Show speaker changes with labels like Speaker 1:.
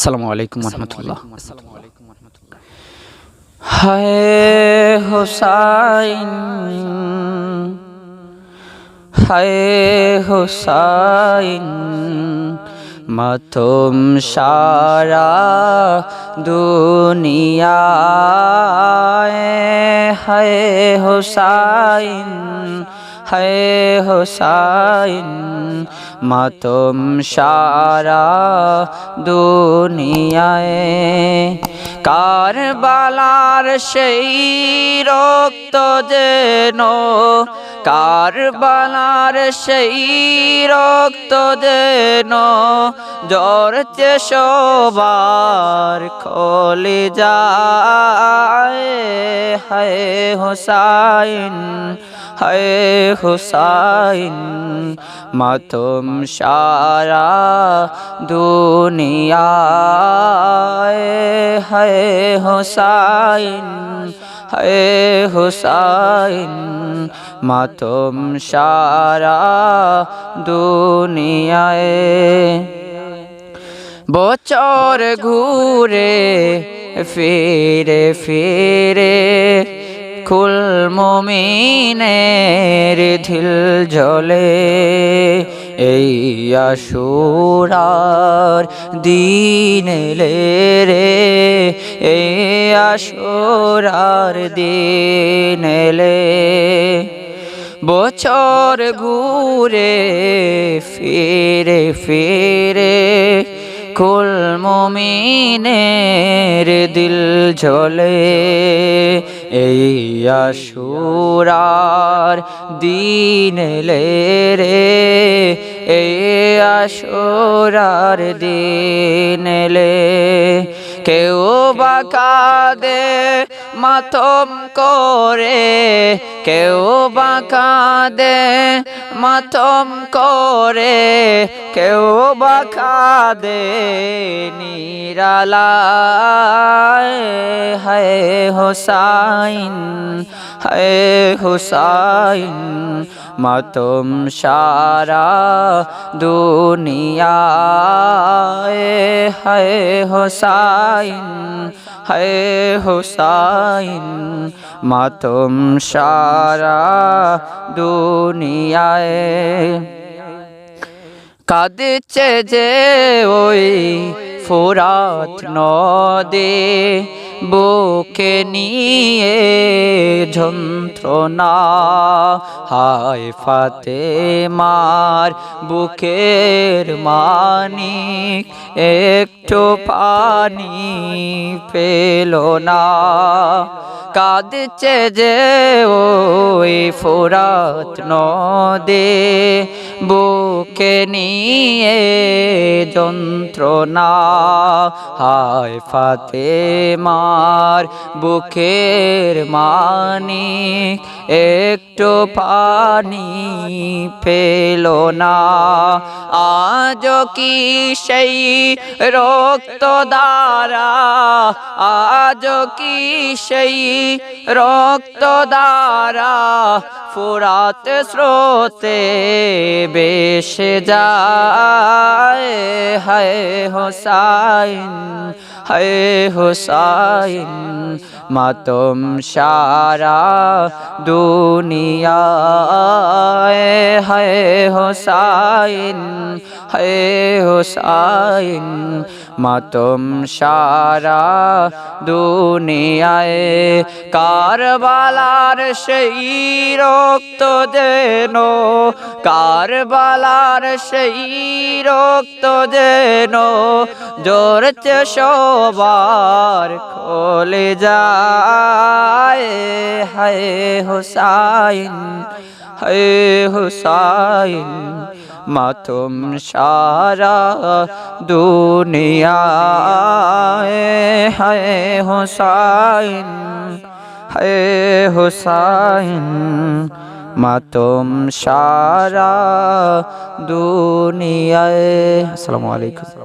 Speaker 1: আসসালামু আলাইকুম রহমতুল্লাহ। হায় হোসাইন হায় হোসাইন মাতম সারা দুনিয়ায় হায় হোসাইন হায় হোসাইন, মাতম সারা দুনিয়ায়। কারবালার সেই রক্ত যেন, কারবালার সেই রক্ত যেন জরছে সবার খলে যায়। হায় হোসাইন হায় হোসাইন, মাতম সারা দুনিয়ায়। হায় হোসাইন হায় হোসাইন, মাতম সারা দুনিয়ায়। বছর ঘুরে ফিরে ফিরে কুল মমিনের ধিল জলে এই আশুরার দিন রে, এই আশুরার দিন বছর ঘুরে ফিরে ফিরে কুল মমিনের দিল ঝলে এই আশুরার দিন লে রে। এ আশুরার দিন লে কেউ বাকা দে মাতম করে, কেউ বাঁকা দে মাতম করে, কেউ বাঁকা দে নিরালায়। হায় হোসাইন হায় হোসাইন, মাতম সারা দুনিয়ায়। হায় হোসাইন হায় হোসাইন। মাতম সারা দুনিয়ায়। কাঁদছে যে ওই ফোরাত নদে বুকে নিয়ে যন্ত্রণা। হায় ফাতে মার বুকের মানিক একটু পানি পেল না। কাঁদছে যে ওই ফোরাত নদে বুকে নিয়ে যন্ত্রণা হায় ফাতে মার বুকের মানিক, একটু পানি পেল না। আজ কি সেই রক্ত দ্বারা আজ কি সেই রক্ত দ্বারা ফুরাত স্রোতে বেশে যায়। হায় হোসাইন হায় হোসাইন, মাতম সারা দুনিয়ায়। হায় হোসাইন হায় হোসাইন, মাতম সারা দুনিয়ায়। কারবালার সেই রক্ত যেন কারবালার সেই রক্ত যেন জোরছে সবার খোলে যায়। হায় হোসাইন হায় হোসাইন, মাতম সারা দুনিয়ায়। হায় হোসাইন হায় হোসাইন মাতম সারা দুনিয়ায়। আসসালামু আলাইকুম।